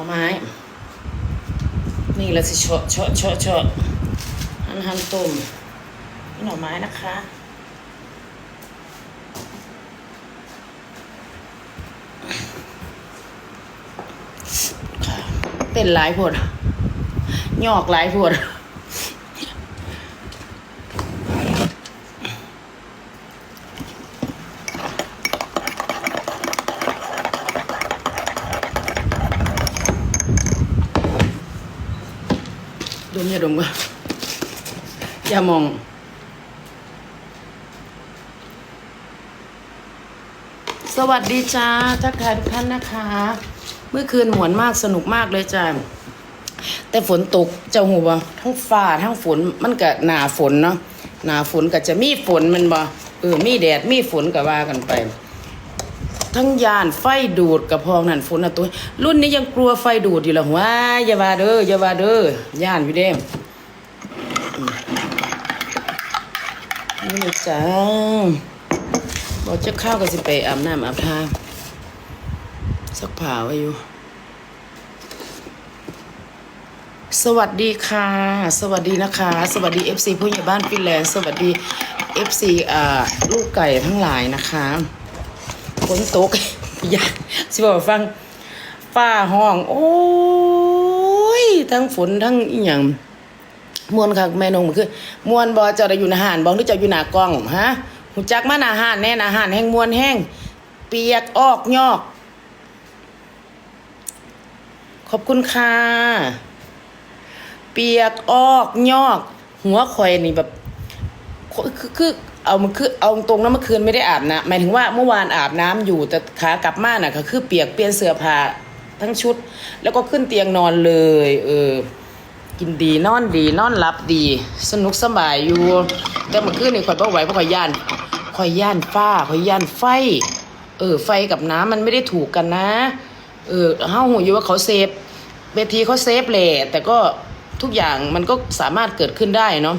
น่อไม้ นี่เราสิเชาะเชาะเชาะเฉาะหั่นหั่นตุ่มหน่อไม้นะคะเต้นหลายผดหยอกหลายผดด มยาดมก็อย่ามองสวัสดีจ้าทักทายทุกท่านนะคะ เมื่อคืนหวนมากสนุกมากเลยจ้าแต่ฝนตกเจ้าหูบ่ทั้งฟ้าทั้งฝนมันก็หนาฝนเนาะหนาฝนก็จะมีฝนมันบ่เออมีแดดมีฝนก็ว่ากันไป ทั้งยานไฟดูดกับพองนั่นฝนน่ะตัว รุ่นนี้ยังกลัวไฟดูดอยู่ละว้ายอย่าว่าเด้ออย่าว่าเด้อย่านอยู่เด้มนี่จ้าบอกจะข้าวก็สิไปอาบน้ำอาบท่าสักผ้าไว้อยู่ สวัสดีค่ะ สวัสดีนะคะ สวัสดี FC ผู้ใหญ่บ้านฟินแลนด์สวัสดี FC อ่าลูกไก่ทั้งหลายนะคะ ฝนตก อยากสิบอกฟังฟ้าห้อง โอ้ย ทั้งฝนทั้งอีหยังมวนค่ะแม่นงมันคือมวนบอเจ้าได้อยู่ในหานบองหรือเจ้าอยู่หน้ากล้องฮะหูจักมาหน้าหานแน่หน้าหานแห้งมวนแห้งเปียกออกยอก ขอบคุณค่ะเปียกออกยอก หัวข่อยนี่แบบ คือคือเอามันคือเอาตรงนั้นเมื่อคืนไม่ได้อาบนะหมายถึงว่าเมื่อวานอาบน้ำอยู่แต่ขากลับมาน่ะก็คือเปียกเปลี่ยนเสื้อผ้าทั้งชุด แล้วก็ขึ้นเตียงนอนเลย เออ กินดีนอนดีนอนหลับดี สนุกสบายอยู่ แต่เมื่อคืนนี่ข่อยบ่ไหวเพราะข่อยย่านข่อยย่านฟ้าข่อยย่านไฟ เออ ไฟกับน้ำมันไม่ได้ถูกกันนะ เออเฮาหูอยู่ว่าเขาเซฟเวทีเขาเซฟแหละแต่ก็ทุกอย่างมันก็สามารถเกิดขึ้นได้เนาะ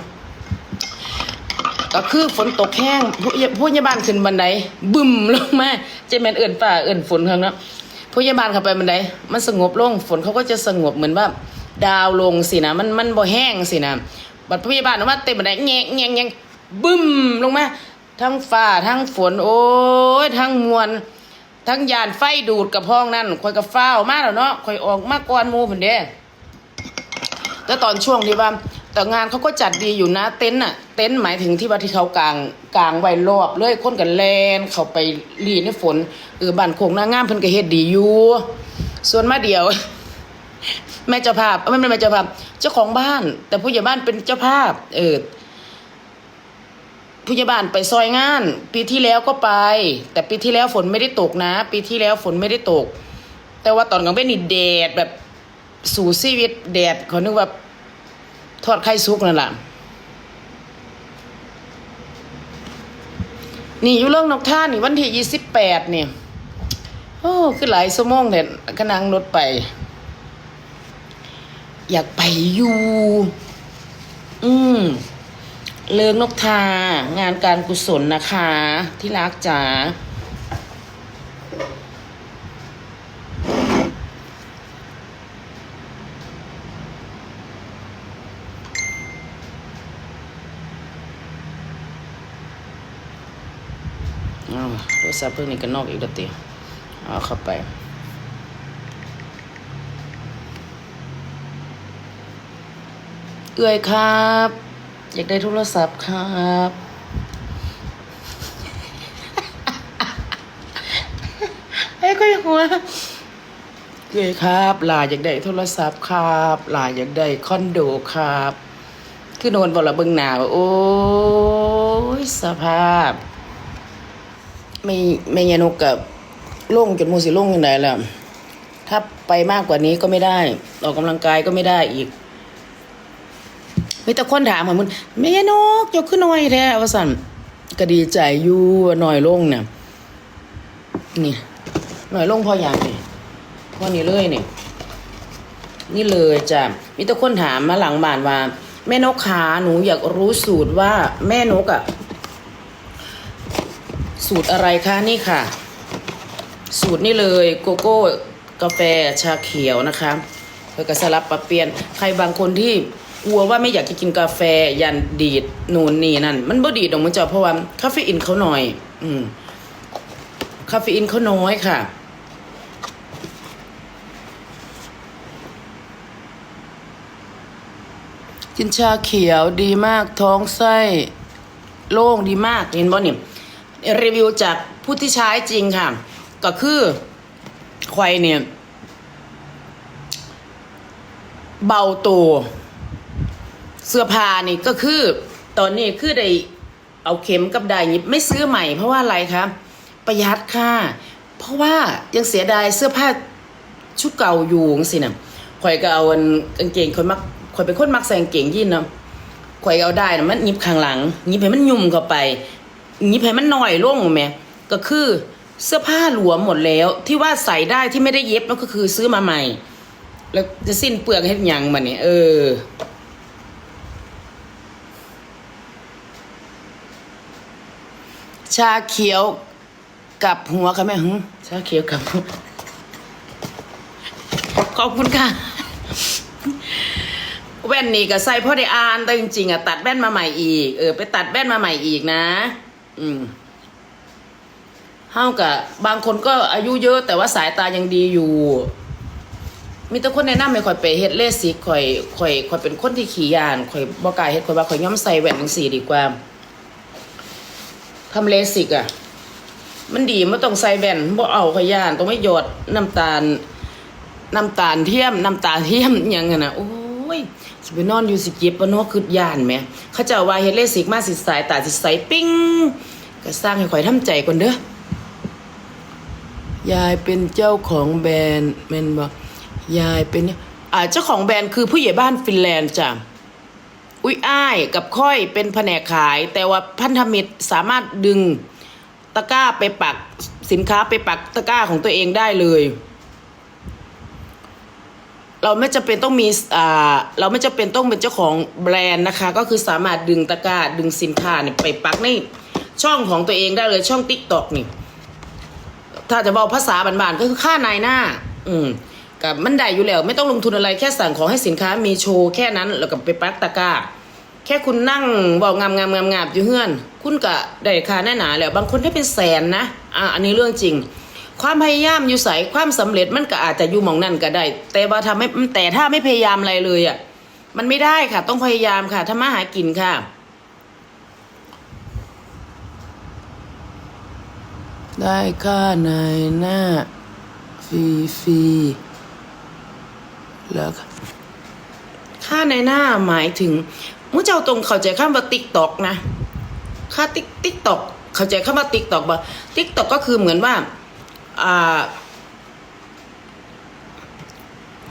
ก็คือฝนตกแห้งผู้ผู้ยาบาลขึ้นบันไดบึมลงมาเจแมนเอิ่นฝ่าเอิ่นฝนข้างเนาะผู้ยาบาลเข้าไปบันไดมันสงบลงฝนเขาก็จะสงบเหมือนว่าดาวลงสินะมันมันบ่แห้งสินะบัดผู้ยาบาลออกมาเต็มบันไดแงะแงะแงะบึ้มลงมาทั้งฟ้าทั้งฝน โอ้ยทั้งมวลทั้งยานไฟดูดกับห้องนั่นคอยกับฟ้ามาแล้วเนาะคอยออกมาก่อนมูเพิ่นเด้แต่ตอนช่วงที่ว่า แต่งานเขาก็จัดดีอยู่นะเต็นท์น่ะเต็นท์หมายถึงที่ว่าที่เขากลางกลางไว้รอบเลยคนกันแลนเขาไปรีในฝนเออบ้านโคงหน้างามเพิ่นก็เฮ็ดดีอยู่ส่วนมาเดียว แม่เจ้าภาพไม่ใช่แม่เจ้าภาพ เจ้าของบ้าน แต่ผู้ใหญ่บ้านเป็นเจ้าภาพ เออผู้ใหญ่บ้านไปซอยงาน ปีที่แล้วก็ไป แต่ปีที่แล้วฝนไม่ได้ตกนะ ปีที่แล้วฝนไม่ได้ตก แต่ว่าตอนกลางเป็นนี่แดดแบบสู่ชีวิตแดดเขานึกว่า ทอดไข่ซุกนั่นแหละนี่อยู่เรื่องนกท่านี่วันที่ยี่สิบแปดเนี่ยโอ้คือหลายชั่วโมงเนี่ยก็นั่งรถไป อยากไปอยู่ อืมเลิงนกทางานการกุศลนะคะ ที่รักจ๋า โทรศัพท์เพิ่งนี้กันนอกอีกแล้วติเอาเข้าไปเอื่อยครับ อยากได้โทรศัพท์ครับเฮ้ยก็ยังหัวเอื่อยครับหลาอยากได้โทรศัพท์ครับหลาอยากได้คอนโดครับ คือโดนบอกละเบิงหนาวโอ้ยสภาพ ไม่ไม่ยานกกับโล่งจนมูสิโล่งยังไงล่ะ ถ้าไปมากกว่านี้ก็ไม่ได้ ออกกำลังกายก็ไม่ได้อีกมีแต่คนถามว่ามึงแม่ยานกยกขึ้นหน่อยแท้วสันก็ดีใจอยู่หน่อยลงเนี่ยนี่หน่อยลงพออย่างนี่พอนี่เลยนี่นี่เลยจ้ะมีแต่คนถามมาหลังบ้านว่า แม่นกขาหนูอยากรู้สูตรว่าแม่นกอะ สูตรอะไรคะนี่ค่ะ สูตรนี่เลยโกโก้กาแฟชาเขียวนะคะเพื่อกสลับปรับเปลี่ยนใครบางคนที่กลัวว่าไม่อยากจะกินกาแฟยันดีดนูนนี่นั่น มันบ่ดีดดอกมันจะเพราะว่าคาเฟอีนเขาหน่อย อืมคาเฟอีนเขาน้อยค่ะ กินชาเขียวดีมากท้องไส้ โล่งดีมากเห็นบ่เนี่ย รีวิวจากผู้ที่ใช้จริงค่ะ ก็คือควายเนี่ย เบาตัวเสื้อผ้านี่ก็คือ ตอนนี้คือได้เอาเข็มกับไดหยิบไม่ซื้อใหม่ เพราะว่าอะไรคะประหยัดค่ะ เพราะว่ายังเสียดายเสื้อผ้าชุดเก่าอยู่จังสินะข่อยก็เอากางเกงข่อยมักข่อยเป็นคนมักใส่กางเกงยีนเนาะข่อยเอาได้นะมันยิบข้างหลังยิบให้มันยุ่มเข้าไป หยิบให้มันน้อยลงแหม่ก็คือเสื้อผ้าหลวมหมดแล้ว ที่ว่าใส่ได้ที่ไม่ได้เย็บนั่นก็คือซื้อมาใหม่ แล้วจะสิ้นเปลืองเฮ็ดหยังมันเนี่ยเออชาเขียวกับหัวค่ะแม่หึชาเขียวกับหัวขอบคุณค่ะ แว่นนี่ก็ใส่พ่อได้อ่านแต่จริงๆอะตัดแว่นมาใหม่อีก เออ ไปตัดแว่นมาใหม่อีกนะ อืมเฮากับบางคนก็อายุเยอะ แต่ว่าสายตายังดีอยู่ มีแต่คนแนะนำให้ข่อยไปเฮ็ดเลสิกข่อยข่อยข่อยเป็นคนที่ขี้ยานข่อยบ่กล้าเฮ็ดข่อยว่าข่อยย่อมใส่แว่นจังซี่ดีกว่าทำเลสิกอะ มันดีไม่ต้องใส่แว่นบ่เอาข่อยย่านต้องไม่หยดน้ำตาล น้ำตาลเทียม น้ำตาลเทียมอิหยังกันนะโอ้ย สิไปนอนอยู่สิเก็บปะเนาะคือย่านแหมเขาเจ้าว่าเฮ็ดเลสิกมาสิสายตาสิใสปิ้งก็สร้างให้ข่อยทำใจก่อนเด้อยายเป็นเจ้าของแบรนด์แม่นบ่ยายเป็นอ่าเจ้าของแบรนด์คือผู้ใหญ่บ้านฟินแลนด์จ้ะอุ้ยอ้ายกับค่อยเป็นแผนกขาย แต่ว่าพันธมิตรสามารถดึงตะกร้าไปปักสินค้าไปปักตะกร้าของตัวเองได้เลย เราไม่จำเป็นต้องมีอ่าเราไม่จำเป็นต้องเป็นเจ้าของแบรนด์นะคะ ก็คือสามารถดึงตะกร้าดึงสินค้าเนี่ยไปปักในช่องของตัวเองได้เลยช่องติ๊กต็อกนี่ ถ้าจะบอกภาษาบานๆก็คือค่านายหน้า อืมกับมันได้อยู่แล้ว ไม่ต้องลงทุนอะไรแค่สั่งของให้สินค้ามีโชว์แค่นั้นแล้วก็ไปปักตะกร้า แค่คุณนั่งบอกงามงามงามงามอยู่เฮือน คุณก็ได้ค่าแน่หนาแล้วบางคนได้เป็นแสนนะอะอันนี้เรื่องจริง ความพยายามอยู่ใส่ความสำเร็จมันก็อาจจะอยู่มองนั่นก็ได้ แต่ว่าทำให้แต่ถ้าไม่พยายามอะไรเลยอะมันไม่ได้ค่ะ ต้องพยายามค่ะถ้ามาหากินค่ะ ได้ค่าในหน้าฟรีฟรีๆแล้วค่าในหน้าหมายถึงมุ้เจ้าตรงเข้าใจคำว่าติ๊กตอกนะ ค่าติ๊กติ๊กตอกเข้าใจคำว่าติ๊กตอกบ่ติ๊กตอกก็คือเหมือนว่า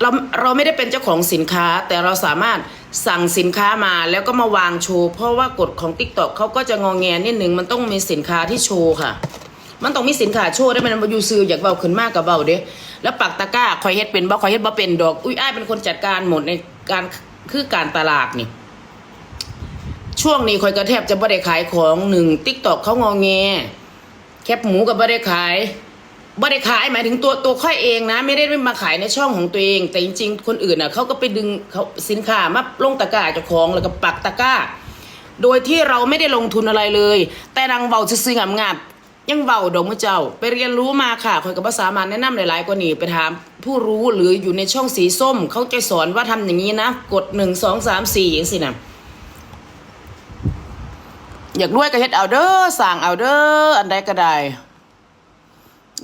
เราเราไม่ได้เป็นเจ้าของสินค้า แต่เราสามารถสั่งสินค้ามาแล้วก็มาวางโชว์ เพราะว่ากฎของ t ิ k t o k เขาก็จะงองแงนิดนึงมันต้องมีสินค้าที่โชว์ค่ะ มันต้องมีสินค้าโชว์ได้มันอยู่ซื้ออยากเบาขึ้นมากกับเบาเด้แล้วปักตะกร้าคอยเฮ็ดเป็นบ่คอยเฮ็ดบ่เป็นดอก อุ้ยอ้ายเป็นคนจัดการหมดในการคือการตลาดนี่ช่วงนี้คอยก็แทบจะบ่ได้ขายของหนึ่ง t ิ k t o k เขางองแง แคบหมูกับบ่ได้ขาย บ่ได้ขายหมายถึงตัวตัวค่อยเองนะ ไม่ได้มาขายในช่องของตัวเอง แต่จริง ๆ คนอื่นน่ะเขาก็ไปดึงเขาสินค้ามาลงตะกร้าเจ้าของแล้วก็ปักตะกร้า โดยที่เราไม่ได้ลงทุนอะไรเลย แต่นางเบาซื่อๆงามยังเบาดอกมือเจ้า ไปเรียนรู้มาค่ะคอยกับภาษามาแนะนำหลายๆกว่านี้ไปถามผู้รู้หรืออยู่ในช่องสีส้มเขาจะสอนว่าทำอย่างนี้นะ กดหนึ่งสองสามสี่อย่างสินะอยากรวยก็เฮ็ดเอาเด้อสั่งเอาเด้ออันใดก็ได้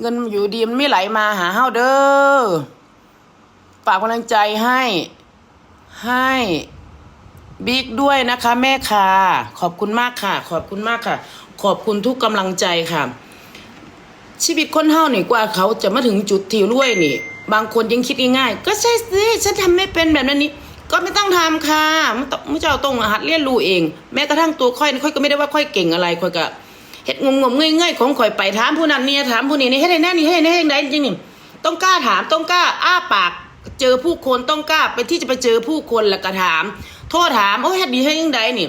เงินอยู่ดีมันไม่ไหลมาหาเฮาเด้อฝากกำลังใจให้ ให้บิ๊กด้วยนะคะแม่ค่ะขอบคุณมากค่ะ ขอบคุณมากค่ะ ขอบคุณทุกกำลังใจค่ะ ชีวิตคนเฮานี่กว่าเขาจะมาถึงจุดที่รวยนี่ บางคนยังคิดง่ายๆก็ใช่สิฉันทำไม่เป็นแบบนั้นนี้ก็ไม่ต้องทำค่ะไม่ต้องไม่เจ้าต้องหัดเรียนรู้เอง แม้กระทั่งตัวค่อยค่อยก็ไม่ได้ว่าค่อยเก่งอะไรค่อยก็ เฮ็ดงมๆเง่อยๆของข่อยไปถามผู้นั้นเนี่ยถามผู้นี้นี่เฮ็ดได้แน่นี่เฮ็ดได้แน่ได้จริงๆนี่ต้องกล้าถามต้องกล้าอ้าปากเจอผู้คนต้องกล้าไปที่จะไปเจอผู้คนแล้วก็ถาม โทษถามโอ้เฮ็ดดีเฮ็ดยังไงนี่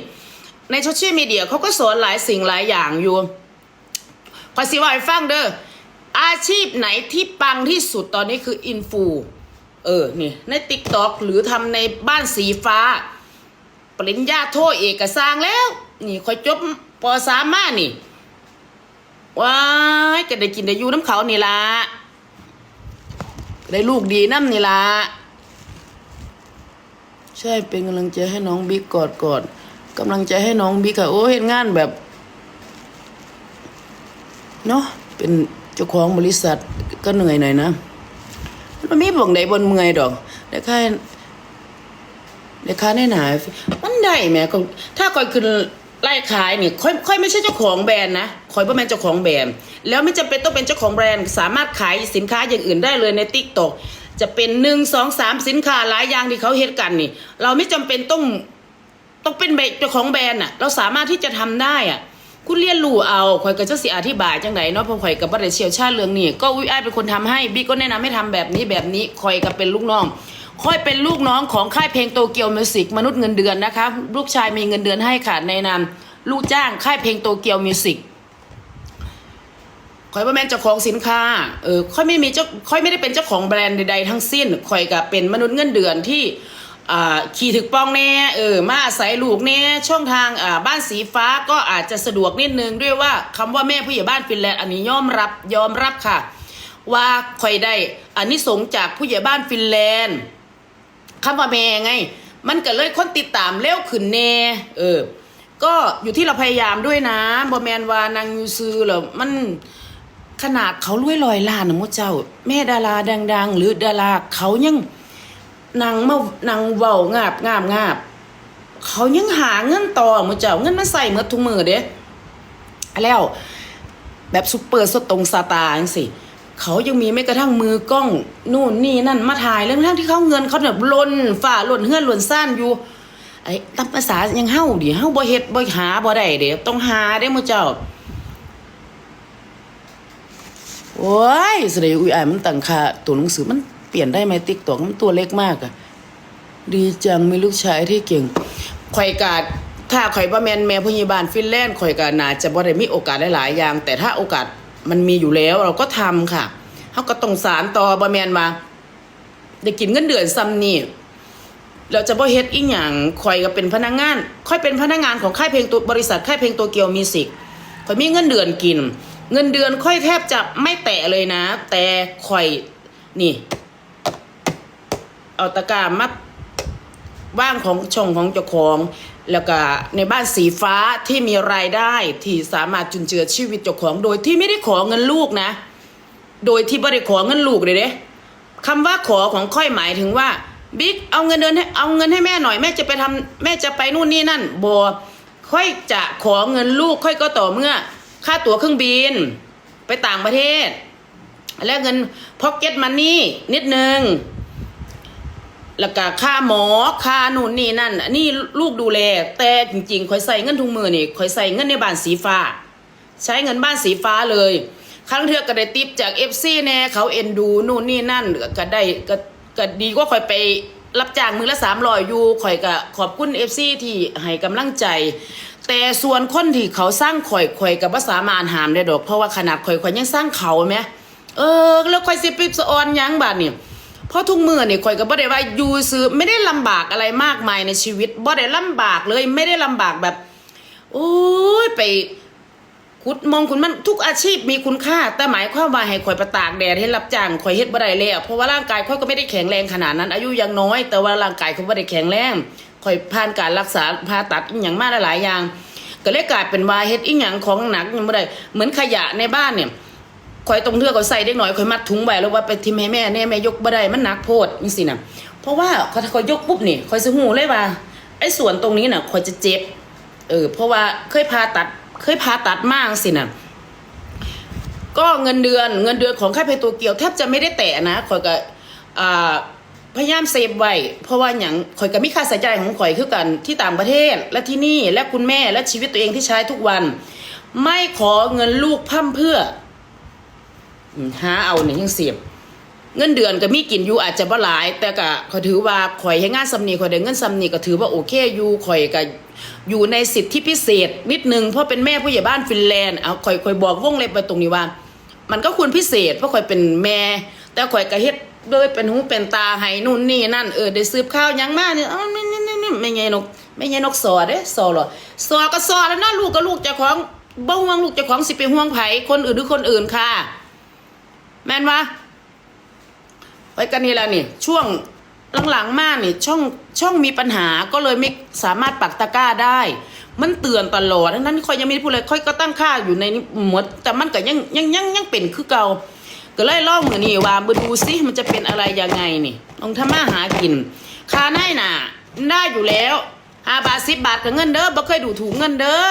ในโซเชียลมีเดียเขาก็สอนหลายสิ่งหลายอย่างอยู่ขอยสิว่าให้ฟังเด้ออาชีพไหนที่ปังที่สุดตอนนี้คืออินฟูเออนี่ในติ๊กต็อกหรือทำในบ้านสีฟ้า ปริญญาโทเอกสร้างแล้ว นี่คอยจบปสามมานี่ ว้ายก็ได้กินได้อยู่น้ำเขานี่ละได้ลูกดีน้ำนี่ละใช่เป็นกำลังใจให้น้องบิ๊กกอดกอดกำลังใจให้น้องบิ๊กอะโอ้เห็นงานแบบเนาะเป็นเจ้าของบริษัทก็เหนื่อยหน่อยนะมันมีบ่งใดบนเมื่อยดอกแต่ค่าแต่ค่าแน่หนามันได้แหมก็ถ้าก่อยขึ้น ไล่ขายนี่ค่อยค่อยไม่ใช่เจ้าของแบรนด์นะคอยบ่แม่นเจ้าของแบรนด์แล้วไม่จำเป็นต้องเป็นเจ้าของแบรนด์ สามารถขายสินค้าอย่างอื่นได้เลยในติ๊กต็อกจะเป็นหนึ่งสองสามสินค้าหลายอย่างที่เขาเฮ็ดกันนี่ เราไม่จำเป็นต้องต้องเป็นเจ้าของแบรนด์อะ เราสามารถที่จะทำได้อะ คุณเรียนรู้เอาข่อยก็จะสิอธิบายจังไดเนาะพราะข่อยกับบ่ได้เชียวชาญเรื่องนี้ก็อุ้ยอ้ายเป็นคนทำให้บิ๊กก็แนะนำให้ทำแบบนี้แบบนี้ข่อยก็เป็นลูกน้อง ข่อยเป็นลูกน้องของค่ายเพลงโตเกียวมิวสิกมนุษย์เงินเดือนนะคะ ลูกชายมีเงินเดือนให้ค่ะในนามลูกจ้างค่ายเพลงโตเกียวมิวสิกข่อยว่าแม่นเจ้าของสินค้า เออข่อยไม่มีเจ้าข่อยไม่ได้เป็นเจ้าของแบรนด์ใดๆทั้งสิ้นข่อยก็เป็นมนุษย์เงินเดือนที่อ่าขี่ถึกป้องแน่เออมาอาศัยลูกแน่ช่องทางอ่าบ้านสีฟ้าก็อาจจะสะดวกนิดนึงด้วยว่าคำว่าแม่ผู้ใหญ่บ้านฟินแลนด์อันนี้ยอมรับยอมรับค่ะ ว่าคอยได้อันนี้สงจากผู้ใหญ่บ้านฟินแลนด์ คำว่าแม่ไง มันก็เลยคนติดตามเร็วขึ้นแน่เออ ก็อยู่ที่เราพยายามด้วยนะบอแมนวานางยูซือเหรอมันขนาดเขารวยลอยล้านนะมดเจ้า แม่ดาราดัง ๆ หรือดาราเขายังนางมานางเว้างาบงาบงาบเขายังหาเงินต่อมือเจ้าเงินมาใส่เมื่อทุกมือเด้แล้ว แบบซุปเปอร์สตรงสตาร์จังสิ เขายังมีไม่กระทั่งมือกล้องนู่นนี่นั่นมาถ่ายเรื่องทั้งที่เขาเงินเขาแบบล้นฝ่าล้นเฮือนล้นซ่านอยู่ไอ้ตามภาษายังเฮาดิเฮาบ่เฮ็ดบ่หาบ่ได้เด้ต้องหาเด้มือเจ้าโอ้ยสดงอุ้ยอายมันตั้งค่าตัวหนังสือมันเปลี่ยนได้ไหมติ๊กตอกมันตัวเล็กมากอะดีจังมีลูกชายที่เก่งข่อยกาดถ้าข่อยบ่แม่นแม่ผู้ใหญ่บ้านฟินแลนด์ข่อยก็น่าจะบ่ได้มีโอกาสหลายๆอย่าง แต่ถ้าโอกาส มันมีอยู่แล้วเราก็ทำค่ะเฮาก็ต้องสารต่อบ่แมนมาได้กินเงินเดือนซ้ำนี่เราจะบ่เฮ็ดอีหยังข่อยก็เป็นพนักงานค่อยเป็นพนักงานของค่ายเพลงตัวบริษัทค่ายเพลงตัวเกียวมิวสิกข่อยมีเงินเดือนกิน เงินเดือนค่อยแทบจะไม่แตะเลยนะ แต่ข่อยนี่ เอาตะกร้ามัดว่างของช่องของเจ้าของ แล้วก็ในบ้านสีฟ้าที่มีรายได้ที่สามารถจุนเจือชีวิตเจ้าของ โดยที่ไม่ได้ขอเงินลูกนะ โดยที่ไม่ได้ขอเงินลูกเลยเด้คำว่าขอของค่อยหมายถึงว่าบิ๊กเอาเงินเดือนให้เอาเงินให้แม่หน่อยแม่จะไปทำแม่จะไปนู่นนี่นั่นบอค่อยจะขอเงินลูกค่อยก็ต่อเมื่อ ค่าตั๋วเครื่องบิน ไปต่างประเทศ แล้วเงินพ็อกเก็ตมันนี่นิดนึง แล้วก็ค่าหมอค่านู่นนี่นั่นอันนี่ลูกดูแล แต่จริงๆคอยใส่เงินทุกมือนี่คอยใส่เงินในบ้านสีฟ้า ใช้เงินบ้านสีฟ้าเลย ครั้งเทือกก็ได้ติปจากเอฟซีแน่เขาเอ็นดูนู่นนี่นั่นก็ได้ก็ก็ดีกว่าคอยไปรับจ้างมือละสามร้อยอยู่คอยก็ขอบคุณเอฟซีที่ให้กำลังใจ แต่ส่วนคนที่เขาสร้างข่อยข่อยกับภาษามารหามได้ดอก เพราะว่าขนาดข่อยข่อยยังสร้างเขาไหมเออ แล้วข่อยสิปิบสะออนยังบาดนี่ย เพราะทุกมือเนี่ข่อยก็บ่ได้ว่าอยู่ซื้อไม่ได้ลำบากอะไรมากมายในชีวิตบ่ได้ลำบากเลยไม่ได้ลำบากแบบ โอ้ยไปคุดมองคุณมันทุกอาชีพมีคุณค่า แต่หมายความว่าให้ข่อยประตากแดดให้รับจ้างข่อยเฮ็ดบ่ได้แล้วเพราะว่าร่างกายข่อยก็ไม่ได้แข็งแรงขนาดนั้น อายุยังน้อย แต่ว่าร่างกายข่อยบ่ได้แข็งแรงข่อยผ่านการรักษาผ่าตัดอย่างมากหลายอย่าง ก็เลยกลายเป็นว่าเฮ็ดอีหยังของหนักยังบ่ได้เหมือนขยะในบ้านเนี่ย ข่อยตรงเทือกก็ใส่เด็กน้อยข่อยมัดถุงไว้แล้วว่าไปทิมให้แม่แน่แม่ยกบ่ได้มันหนักโพดจังซี่น่ะเพราะว่าถ้าข่อยยกปุ๊บนี่ข่อยสิฮู้เลยว่าไอ้ส่วนตรงนี้น่ะข่อยจะเจ็บ เออ เพราะว่าเคยผ่าตัด เคยผ่าตัดมากสิน่ะก็เงินเดือนเงินเดือนของค่ายเพตัวเกียวแทบจะไม่ได้แตะนะข่อยก็อ่าพยายามเซฟไว้เพราะว่าอย่างข่อยก็มีค่าใช้จ่ายของข่อยคือกันที่ต่างประเทศและที่นี่และคุณแม่และชีวิตตัวเองที่ใช้ทุกวัน ไม่ขอเงินลูกพร่ำเพื่อ หาเอาเนี่ยยังเสียบเงินเดือนก็มีกินอยู่อาจจะบ่หลาย แต่ก็ขาถือว่าข่อยให้งานสำนีข่อยได้เงินสำนีก็ถือว่าโอเคอยู่ข่อยก็อยู่ในสิทธิพิเศษนิดนึงเพราะเป็นแม่ผู้ใหญ่บ้านฟินแลนด์เอาข่อยข่อยบอกวงเล็บไปตรงนี้ว่า มันก็ควรพิเศษเพราะข่อยเป็นแม่ แต่ข่อยก็เฮ็ดโดยเป็นหูเป็นตาให้นู่นนี่นั่นเออได้สืบข่าวยังมาเนี่ยเอ้านี่นี่นี่ไม่ไงนกไม่ไงนกสอเด้สอหรอสอก็สอแล้วนะลูกก็ลูกเจ้าของบ่ห่วงลูกเจ้าของสิไปห่วงไผคนอื่นหรือคนอื่นค่ะ แม่นวะไปกันนี่แหละนี่ ช่วงหลังๆมากนี่ช่องช่องมีปัญหาก็เลยไม่สามารถปักตะกร้าได้ มันเตือนตลอดทั้งนั้นค่อยยังไม่ได้พูดเลยค่อยก็ตั้งค่าอยู่ในนี้หมดแต่มันก็ยังยังยังยังเป็นคือเก่าก็เลยลองมือนี่ว่ามาดูซิมันจะเป็นอะไรยังไงนี่ลองทำมาหากินค่าไน่น่ะได้อยู่แล้วห้าบาทสิบบาทกับเงินเด้อบ่เคยดูถูกเงินเด้อ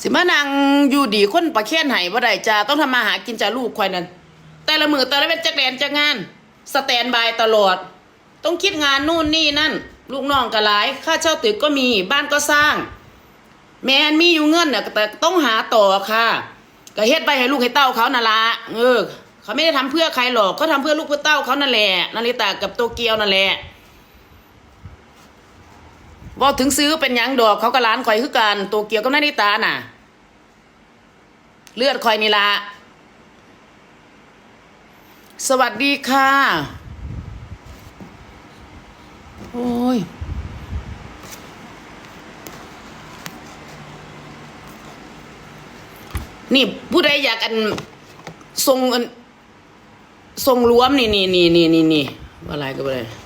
สิมานังอยู่ดีคนประเคนไห้บ่ได้จ้าต้องทำมาหากินจ้าลูกควายนั่นแต่ละมือแต่ละเวทจักแดนจักงาน สแตนบายตลอด ต้องคิดงานนู่นนี่นั่น ลูกน้องก็หลาย ค่าเช่าตึกก็มีบ้านก็สร้าง แมนมีอยู่เงินน่ะแต่ต้องหาต่อค่ะก็เฮ็ดไปให้ลูกให้เต้าเขานั่นละเออ เขาไม่ได้ทำเพื่อใครหรอกเขาทำเพื่อลูกเพื่อเต้าเขานั่นแหละนาริตากับโตเกียวนั่นแหละ บอกถึงซื้อเป็นยังดอกเขาก็ร้านคอยคือกันโตเกียวกับนาริตาน่ะ เลือดคอยนี่ละสวัสดีค่ะ โอ้ยนี่ผู้ใดอยากอันทรงอันทรงรวมนี่นี่นี่นี่นี่นี่อะไรก็บ่ได้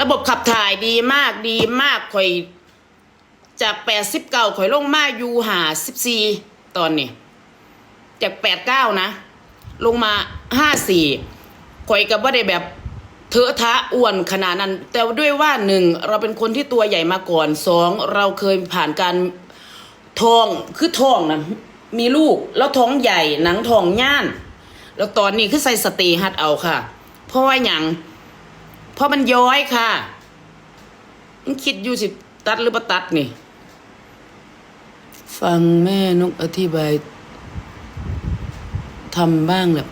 ระบบขับถ่ายดีมากดีมากข่อยจากแปดสิบเก้าข่อยลงมาอยู่หาสิบสี่ตอนนี้ จากแปดเก้านะ ลงมาห้าสี่ข่อยกับว่าได้แบบเถอะทะอ้วนขนาดนั้น แต่ด้วยว่าหนึ่งเราเป็นคนที่ตัวใหญ่มาก่อนสองเราเคยผ่านการท้องคือท้องนะมีลูกแล้วท้องใหญ่หนังท้องย่าน แล้วตอนนี้คือใส่สเตย์ฮัดเอาค่ะ เพราะว่าอย่าง เพราะมันย้อยค่ะมันคิดอยู่สิตัดหรือปตัดนี่ ฟังแม่นกอธิบายทำบ้างแบบ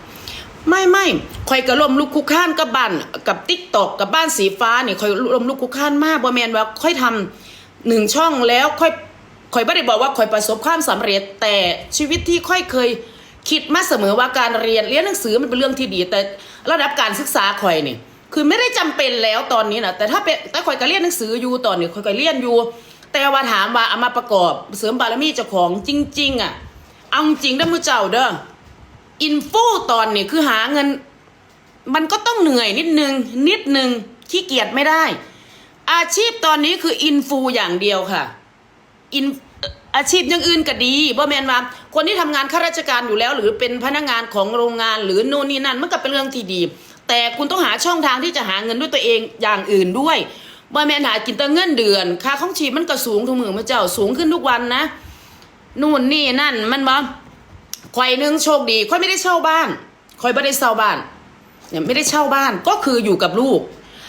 ไม่ไม่คอยกระลมลูกคุกข้านกับบ้านกับติ๊กตอกกับบ้านสีฟ้านี่คอยลมลูกคุกข้านมากบ่แมนว่าค่อยทำหนึ่งช่องแล้วค่อยคอยไม่ได้บอกว่าคอยประสบความสำเร็จ แต่ชีวิตที่ค่อยเคยคิดมาเสมอว่าการเรียนเรียนหนังสือมันเป็นเรื่องที่ดี แต่ระดับการศึกษาคอยนี่ คือไม่ได้จำเป็นแล้วตอนนี้นะแต่ถ้าเป็นแต่คอยก็เรียนหนังสืออยู่ตอนนี้คอยก็เรียนอยู่ แต่ว่าถามว่าเอามาประกอบเสริมบารมีเจ้าของจริง ๆ อะ เอาจริงได้อมือเจ้าเด้ออินฟูตอนนี้คือหาเงิน มันก็ต้องเหนื่อยนิดนึง นิดนึงขี้เกียจไม่ได้ อาชีพตอนนี้คืออินฟูอย่างเดียวค่ะอินอาชีพอย่างอื่นก็ดีบ่แมนว่าคนที่ทำงานข้าราชการอยู่แล้ว หรือเป็นพนักงานของโรงงานหรือโน่นนี่นั่นมันก็เป็นเรื่องที่ดี แต่คุณต้องหาช่องทางที่จะหาเงินด้วยตัวเองอย่างอื่นด้วยบ่แมนหากินแต่เงินเดือนค่าของชีพมันก็สูงทุกมือมาเจ้าสูงขึ้นทุกวันนะนู่นนี่นั่นมันบ่ข่อยหนึงโชคดีข่อยไม่ได้เช่าบ้านข่อยไม่ได้เช่าบ้านเนี่ยไม่ได้เช่าบ้านก็คืออยู่กับลูก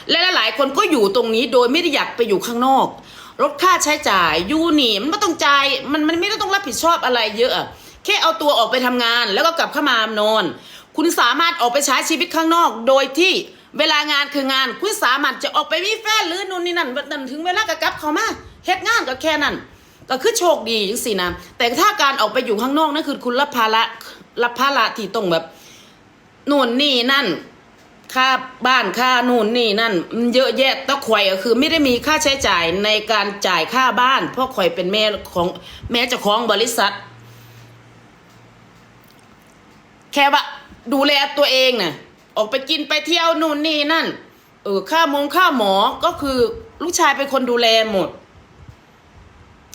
และหลายคนก็อยู่ตรงนี้โดยไม่ได้อยากไปอยู่ข้างนอกลดค่าใช้จ่ายยูนี่มันไม่ต้องจ่ายมันมันไม่ต้องรับผิดชอบอะไรเยอะ แค่เอาตัวออกไปทำงานแล้วก็กลับเข้ามานอน คุณสามารถออกไปใช้ชีวิตข้างนอก โดยที่เวลางานคืองาน คุณสามารถจะออกไปมีแฟนหรือนู่นนี่นั่นนั่นถึงเวลาก็กลับเขามาเฮ็ดงานก็แค่นั้นก็คือโชคดีจังสินะแต่ถ้าการออกไปอยู่ข้างนอกนั่นคือคุณรับภาระรับภาระที่ต้องแบบนู่นนี่นั่นค่าบ้านค่านู่นนี่นั่นเยอะแยะแตะข่อยก็คือ ไม่ได้มีค่าใช้จ่ายในการจ่ายค่าบ้านเพราะข่อยเป็นแม่ของแม่เจ้าของบริษัท แค่ว่า ดูแลตัวเองน่ะออกไปกินไปเที่ยวนู่นนี่นั่น เออค่ามงค่าหมอก็คือลูกชายเป็นคนดูแลหมด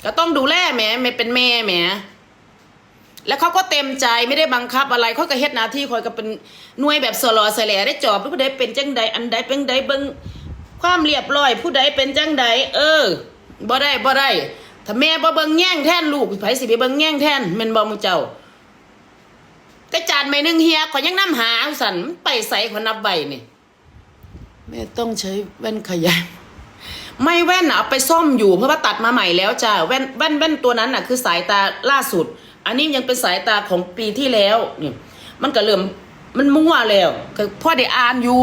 ก็ต้องดูแลแหมไม่เป็นแม่แหมแล้วเขาก็เต็มใจไม่ได้บังคับอะไรเขาก็เฮ็ดหน้าที่คอยก็เป็นหน่วยแบบสลอสแลได้จอบผู้ใดเป็นจังใดอันใดเป็นใดเบิ่งความเรียบร้อย ผู้ใดเป็นจังใดเออบ่ได้บ่ได้ถ้าแม่บ่เบิ่งแย่งแทนลูกไผสิไปเบิ่งแย่งแทนม่นบ่มูเจ้า แต่จานใบหนึ่งเฮียขอยยังน้ำหาสันมันไปใส่ขอนับใบนี่แม่ต้องใช้แว่นขยายไม่แว่นน่ะเอาไปซ่อมอยู่เพราะว่าตัดมาใหม่แล้วจ้าแว่นแว่นแว่นตัวนั้นน่ะคือสายตาล่าสุด อันนี้ยังเป็นสายตาของปีที่แล้วนี่มันก็เริ่มมันมั่วแล้วก็พ่อได้อ่านอยู่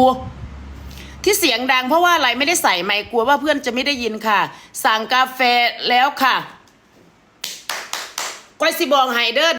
ที่เสียงดังเพราะว่าอะไรไม่ได้ใส่ไมค์กลัวว่าเพื่อนจะไม่ได้ยินค่ะ สั่งกาแฟแล้วค่ะก้อยสิบอกให้เด้อ